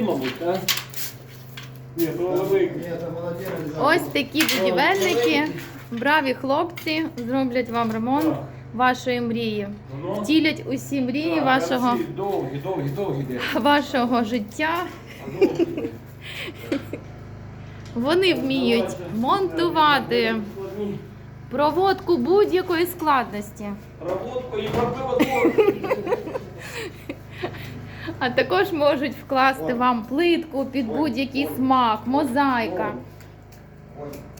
мабуть, так? Ні, то великий. Ось такі будівельники, браві хлопці зроблять вам ремонт вашої мрії. Втілять усі мрії вашого, Довгі, довгі, довгі де. вашого життя. Вони вміють монтувати проводку будь-якої складності, Проводку і проводку. А також можуть вкласти вам плитку під будь-який смак, мозаїка.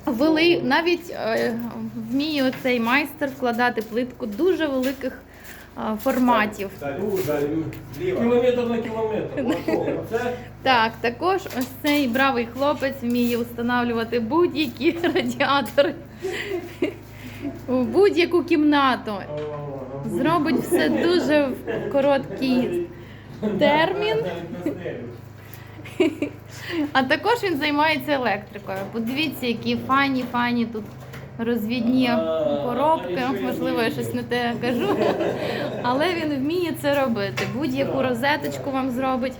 Вели навіть е, вміє цей майстер вкладати плитку дуже великих е, форматів. Далю, далю. Кілометр на кілометр. Готово. Це Так, також ось цей бравий хлопець вміє встановлювати будь-які радіатори у будь-яку кімнату. Зробить все дуже в короткий термін. А також він займається електрикою. Подивіться, які файні, файні тут розвідні коробки. Можливо, я щось не те кажу. Але він вміє це робити. Будь-яку розеточку вам зробить.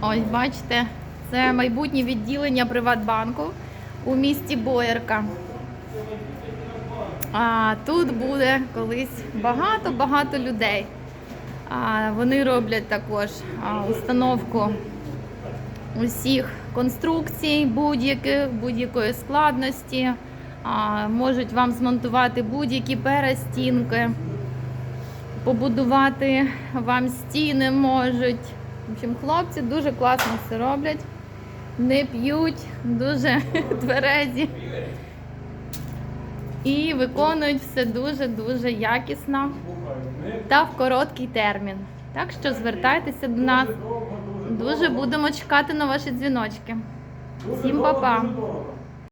Ось бачите, це майбутнє відділення Приватбанку у місті Боярка. А тут буде колись багато-багато людей. Вони роблять також установку усіх конструкцій, будь-яких, будь-якої складності. Можуть вам змонтувати будь-які перестінки, побудувати вам стіни можуть. В общем, хлопці дуже класно все роблять, не п'ють, дуже тверезі і виконують все дуже-дуже якісно та в короткий термін. Так що звертайтеся до нас. Дуже будемо чекати на ваші дзвіночки. Всім па-па!